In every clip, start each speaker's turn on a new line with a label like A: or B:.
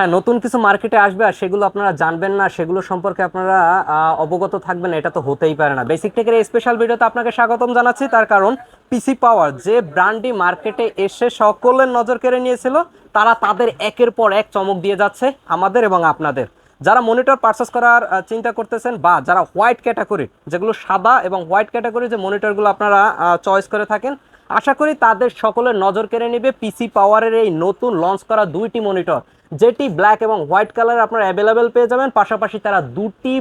A: হ্যাঁ নতুন কিছু মার্কেটে আসবে আর সেগুলো আপনারা জানবেন না, সেগুলো সম্পর্কে আপনারা অবগত থাকবেন এটা তো হতেই পারে না। বেসিক টেকের এই স্পেশাল ভিডিওতে আপনাকে স্বাগতম জানাচ্ছি, তার কারণ পিসি পাওয়ার যে ব্র্যান্ডটি মার্কেটে এসে সকলের নজর কেড়ে নিয়েছিল, তারা তাদের একের পর এক চমক দিয়ে যাচ্ছে আমাদের এবং আপনাদের। যারা মনিটর পারচেস করার চিন্তা করতেছেন বা যারা হোয়াইট ক্যাটাগরি যেগুলো সাদা এবং হোয়াইট ক্যাটাগরি যে মনিটরগুলো আপনারা চয়েস করে থাকেন, আশা করি তাদের সকলের নজর কেড়ে নেবে পিসি পাওয়ারের এই নতুন লঞ্চ করা দুইটি মনিটর যেটি ব্ল্যাক এবং হোয়াইট কালার আপনারা অ্যাভেলেবেল পেয়ে যাবেন। পাশাপাশি তারা দুটি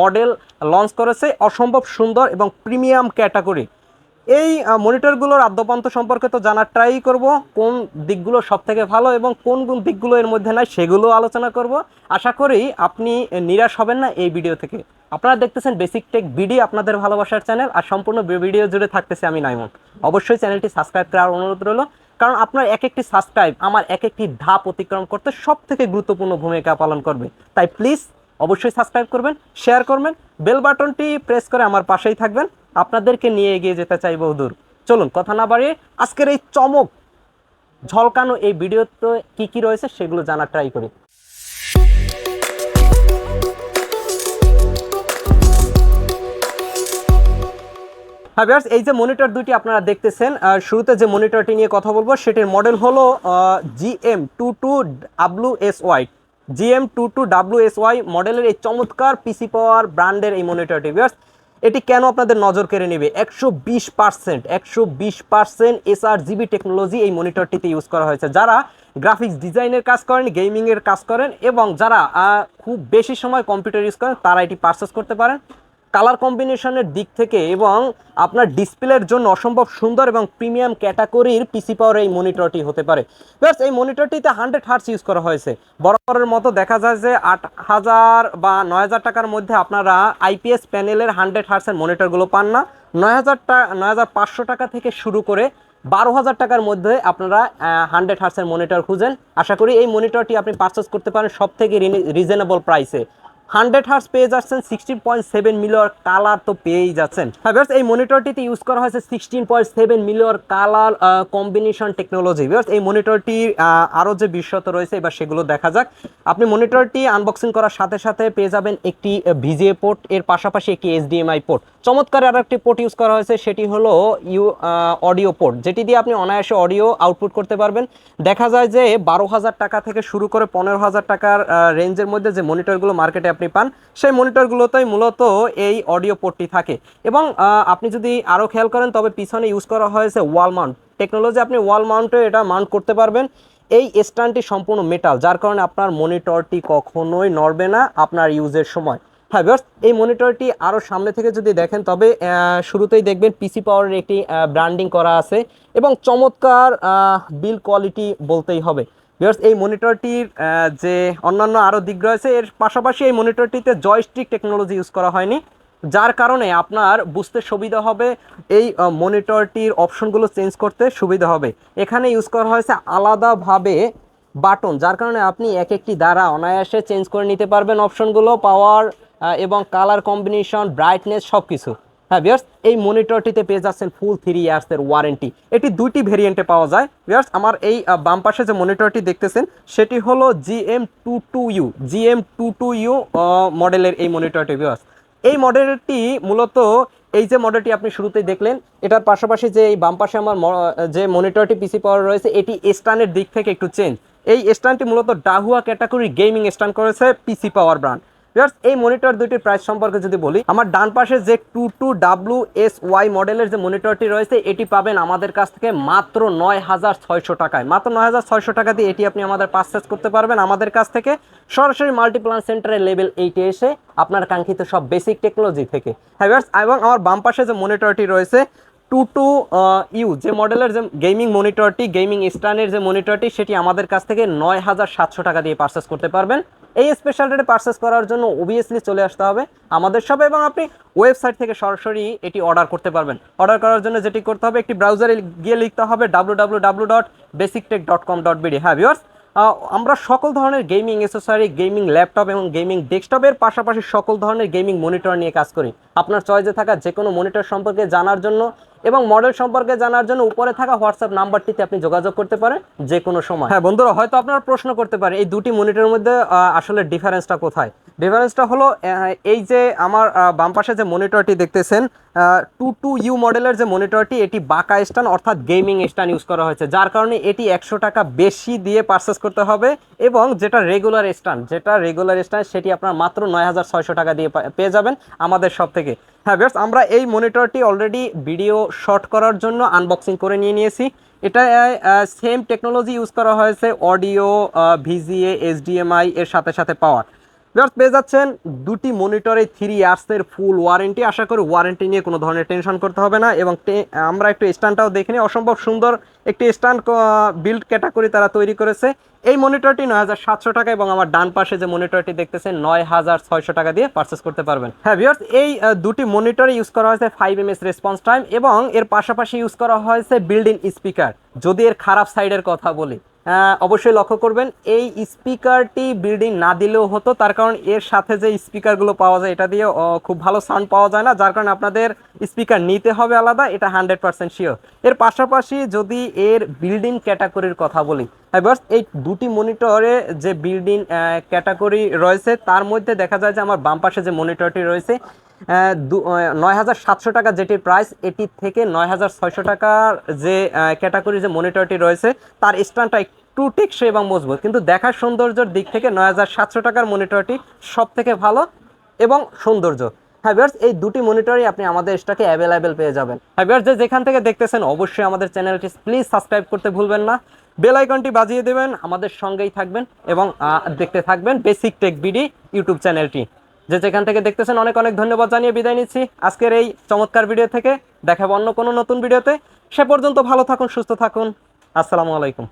A: মডেল লঞ্চ করেছে অসম্ভব সুন্দর এবং প্রিমিয়াম ক্যাটাগরি এই মনিটরগুলোর আদ্যপান্ত সম্পর্কে তো জানার ট্রাই করব, কোন দিকগুলো সব থেকে ভালো এবং কোন কোন দিকগুলো এর মধ্যে নাই সেগুলো আলোচনা করব। আশা করি আপনি নিরাশ হবেন না এই ভিডিও থেকে। আপনারা দেখতেছেন বেসিক টেক বিডি আপনাদের ভালোবাসার চ্যানেল আর সম্পূর্ণ ভিডিও জুড়ে থাকতেছে আমি নাইমন। অবশ্যই চ্যানেলটি সাবস্ক্রাইব করার অনুরোধ রইল। কারণ আপনার এক একটি সাবস্ক্রাইব আমার এক একটি ধাপ অতিক্রম করতে সব থেকে গুরুত্বপূর্ণ ভূমিকা পালন করবে। তাই প্লিজ অবশ্যই সাবস্ক্রাইব করবেন শেয়ার করবেন বেল বাটনটি প্রেস করে আমার পাশেই থাকবেন। আপনাদেরকে নিয়ে এগিয়ে যেতে চাই বহুদূর। চলুন, কথা না বাড়িয়ে আজকের এই চমক, ঝলকানো এই ভিডিওতে কী কী রয়েছে সেগুলো জানার ট্রাই করি। হ্যাঁ ভিউয়ার্স এই যে মনিটর দুটি আপনারা দেখতেছেন শুরুতে যে মনিটরটি নিয়ে কথা বলব, সেটির মডেল হলো GM two two W S Y GM two two W S Y মডেলের এই চমৎকার পিসি পাওয়ার ব্র্যান্ডের এই মনিটরটি ভিউয়ার্স এটি কেন আপনাদের নজর কেড়ে নেবে? একশো বিশ পার্সেন্ট একশো বিশ পার্সেন্ট এসআর জিবি টেকনোলজি এই মনিটরটিতে ইউজ করা হয়েছে। যারা গ্রাফিক্স ডিজাইনের কাজ করেন গেমিংয়ের কাজ করেন এবং যারা খুব বেশি সময় কম্পিউটার ইউজ করেন, তারা এটি পারচেস করতে পারেন। কালার কম্বিনেশনের দিক থেকে এবং আপনার ডিসপ্লের জন্য অসম্ভব সুন্দর এবং প্রিমিয়াম ক্যাটাগরির পিসি পাওয়ার এই মনিটরটি হতে পারে। ব্যাস এই মনিটরটিতে হান্ড্রেড হার্টস ইউজ করা হয়েছে। বরাবরের মতো দেখা যায় যে আট হাজার বা নয় হাজার টাকার মধ্যে আপনারা আইপিএস প্যানেলের হান্ড্রেড হার্টসের মনিটরগুলো পান না। নয় হাজার টাকা নয় হাজার পাঁচশো টাকা থেকে শুরু করে বারো হাজার টাকার মধ্যে আপনারা হান্ড্রেড হার্টসের মনিটর খুঁজেন। আশা করি এই মনিটরটি আপনি পারচেস করতে পারেন সব থেকে রিজনেবল প্রাইসে হান্ড্রেড হার্স পেয়ে যাচ্ছেন sixteen point seven million colour তো পেয়েই যাচ্ছেন। হ্যাঁ এই মনিটরটিতে ইউজ করা হয়েছে sixteen point seven million colour combination technology viewers এই মনিটরটির আরও যে বিশ্বত রয়েছে, এবার সেগুলো দেখা যাক। আপনি মনিটরটি আনবক্সিং করার সাথে সাথে পেয়ে যাবেন একটি ভিজিএ পোর্ট এর পাশাপাশি একটি এইচডিএমআই পোর্ট চমৎকার আর একটি পোর্ট ইউজ করা হয়েছে, সেটি হলো ইউ অডিও পোর্ট যেটি দিয়ে আপনি অনায়াসে অডিও আউটপুট করতে পারবেন। দেখা যায় যে বারো হাজার টাকা থেকে শুরু করে পনেরো হাজার টাকার রেঞ্জের মধ্যে যে মনিটরগুলো মার্কেটে আপনি পান, সেই মনিটরগুলোতেই মূলত এই অডিও পোর্টটি থাকে। এবং আপনি যদি আরও খেয়াল করেন, তবে পিছনে ইউজ করা হয়েছে ওয়াল মাউন্ট। টেকনোলজি আপনি ওয়াল মাউন্টে এটা মাউন্ট করতে পারবেন। এই স্ট্যান্ডটি সম্পূর্ণ মেটাল, যার কারণে আপনার মনিটরটি কখনোই নড়বে না আপনার ইউজের সময়। হ্যাঁ ভিউয়ার্স, এই মনিটরটি আরও সামনে থেকে যদি দেখেন, তবে শুরুতেই দেখবেন পিসি পাওয়ারের একটি ব্র্যান্ডিং করা আছে। এবং চমৎকার বিল কোয়ালিটি বলতেই হবে। ভিউয়ার্স এই মনিটরটির যে অন্যান্য আরও দিক রয়েছে, এর পাশাপাশি এই মনিটরটিতে জয়স্টিক টেকনোলজি ইউজ করা হয়নি, যার কারণে আপনার বুঝতে সুবিধা হবে, এই মনিটরটির অপশনগুলো চেঞ্জ করতে সুবিধা হবে। এখানে ইউজ করা হয়েছে আলাদাভাবে বাটন যার কারণে আপনি এক একটি দ্বারা অনায়াসে চেঞ্জ করে নিতে পারবেন অপশনগুলো পাওয়ার এবং কালার কম্বিনেশন ব্রাইটনেস সব কিছু হ্যাঁ বিয়ার্স এই মনিটরটিতে পেয়ে যাচ্ছেন ফুল থ্রি ইয়ার্সের ওয়ারেন্টি এটি দুইটি ভেরিয়েন্টে পাওয়া যায়। বিয়ার্স আমার এই বাম পাশে যে মনিটরটি দেখতেছেন, সেটি হলো GM two two U GM two two U মডেলের এই মনিটরটি বিয়ার্স এই মডেলটি মূলত এই যে মডেলটি আপনি শুরুতেই দেখলেন, এটার পাশাপাশি যে এই বাম পাশে আমার যে মনিটরটি পিসি পাওয়ার রয়েছে, এটি স্ট্যান্ডের দিক থেকে একটু চেঞ্জ এই স্ট্যান্ডটি মূলত ডাহুয়া ক্যাটাগরি গেমিং স্ট্যান্ড করেছে পিসি পাওয়ার ব্র্যান্ড ভিউয়ার্স এই মনিটর দুটির প্রাইস সম্পর্কে যদি বলি, আমার ডান পাশে যে two two W S Y মডেলের যে মনিটরটি রয়েছে, এটি পাবেন আমাদের কাছ থেকে মাত্র নয় হাজার ছয়শো টাকায়। মাত্র নয় হাজার ছয়শো টাকা দিয়ে এটি আপনি আমাদের পারচেস করতে পারবেন। আমাদের কাছ থেকে সরাসরি মাল্টিপ্লান সেন্টারের লেভেল এইটে এসে আপনার কাঙ্ক্ষিত সব বেসিক টেকনোলজি থেকে। হ্যাঁ ভিউয়ার্স এবং আমার বাম পাশে যে মনিটরটি রয়েছে টু টু ইউ যে মডেলের যে গেমিং মনিটরটি গেমিং স্ট্যান্ডের যে মনিটরটি সেটি আমাদের কাছ থেকে নয় হাজার সাতশো টাকা দিয়ে পারচেস করতে পারবেন। এই স্পেশাল রেটে পারচেস করার জন্য অবভিয়াসলি চলে আসতে হবে আমাদের সব এবং আপনি ওয়েবসাইট থেকে সরাসরি এটি অর্ডার করতে পারবেন। অর্ডার করার জন্য যেটি করতে হবে, একটি ব্রাউজারে গিয়ে লিখতে হবে W W W dot basic tech dot com dot BD হ্যাঁ ভিওর্স আমরা সকল ধরনের গেমিং অ্যাসেসরি গেমিং ল্যাপটপ এবং গেমিং ডেস্কটপের পাশাপাশি সকল ধরনের গেমিং মনিটর নিয়ে কাজ করি। আপনার চয়েসে থাকা যে কোনো মনিটর সম্পর্কে জানার জন্য এবং মডেল সম্পর্কে জানার জন্য উপরে থাকা হোয়াটসঅ্যাপ নাম্বারটিতে আপনি যোগাযোগ করতে পারেন যে কোনো সময়। হ্যাঁ বন্ধুরা, হয়তো আপনারা প্রশ্ন করতে পারে এই দুটি মনিটরের মধ্যে আসলে ডিফারেন্সটা কোথায়? ডিফারেন্সটা হলো এই যে আমার বাম পাশে যে মনিটরটি দেখতেছেন টু টু ইউ মডেলের যে মনিটরটি এটি বাঁকা স্ট্যান্ড অর্থাৎ গেমিং স্ট্যান্ড ইউজ করা হয়েছে, যার কারণে এটি একশো টাকা বেশি দিয়ে পারচেস করতে হবে এবং যেটা রেগুলার স্ট্যান্ড যেটা রেগুলার স্ট্যান্ড সেটি আপনার মাত্র নয় হাজার ছয়শো টাকা দিয়ে পেয়ে যাবেন আমাদের সব থেকে হ্যাঁ বেশ আমরা এই মনিটরটি অলরেডি ভিডিও শর্ট করার জন্য আনবক্সিং করে নিয়ে নিয়েছি। এটা সেম টেকনোলজি ইউজ করা হয়েছে অডিও ভিজিএ এইচডিএমআই এর সাথে সাথে পাওয়ার। জাস্ট পেয়ে যাচ্ছেন দুটি মনিটরে থ্রি ইয়ার্সের ফুল ওয়ারেন্টি আশা করি ওয়ারেন্টি নিয়ে কোনো ধরনের টেনশন করতে হবে না এবং আমরা একটু স্ট্যান্ডটাও দেখে নিই। অসম্ভব সুন্দর একটি স্ট্যান্ড বিল্ড ক্যাটাগরি তারা তৈরি করেছে। এই মনিটরটি নয় হাজার সাতশো টাকা এবং আমার ডান পাশে যে মনিটরটি দেখতেছেন, নয় হাজার ছয়শো টাকা দিয়ে পারচেস করতে পারবেন। হ্যাঁ ভিউয়ার্স এই দুটি মনিটরে ইউজ করা হয়েছে five M S response time এবং এর পাশাপাশি ইউজ করা হয়েছে বিল্ড ইন স্পিকার যদি এর খারাপ সাইডের কথা বলি অবশ্যই লক্ষ্য করবেন, এই স্পিকারটি বিল্ডিং না দিলেও হতো, তার কারণ এর সাথে যে স্পিকারগুলো পাওয়া যায়, এটা দিয়ে খুব ভালো সাউন্ড পাওয়া যায় না, যার কারণে আপনাদের স্পিকার নিতে হবে আলাদা, এটা হান্ড্রেড পার্সেন্ট শিওর এর পাশাপাশি যদি এর বিল্ডিং ক্যাটাগরির কথা বলি এবার এই দুটি মনিটরে যে বিল্ডিং ক্যাটাগরি রয়েছে, তার মধ্যে দেখা যায় যে আমার বাম পাশে যে মনিটরটি রয়েছে নয় হাজার সাতশো টাকা যেটির প্রাইস এটি থেকে নয় হাজার ছয়শো টাকার যে ক্যাটাগরি যে মনিটরটি রয়েছে, তার স্ট্যান্ডটা একটু টেকসই এবং মজবুত। কিন্তু দেখার সৌন্দর্যের দিক থেকে নয় হাজার সাতশো টাকার মনিটরটি সব থেকে ভালো এবং সৌন্দর্য। হ্যাঁ বিয়ার্স এই দুটি মনিটরই আপনি আমাদের স্টকে অ্যাভেলেবেল পেয়ে যাবেন। হ্যাঁ বিয়ার্স যে যেখান থেকে দেখতেছেন, অবশ্যই আমাদের চ্যানেলটি প্লিজ সাবস্ক্রাইব করতে ভুলবেন না। বেল আইকনটি বাজিয়ে দেবেন, আমাদের সঙ্গেই থাকবেন এবং দেখতে থাকবেন বেসিক টেক বিডি ইউটিউব চ্যানেলটি যে যেখান থেকে দেখতেছেন, অনেক অনেক ধন্যবাদ জানিয়ে বিদায় নিচ্ছি। আজকের এই চমৎকার ভিডিও থেকে দেখাবো অন্য কোনো নতুন ভিডিওতে সে পর্যন্ত ভালো থাকুন, সুস্থ থাকুন। আসসালামু আলাইকুম।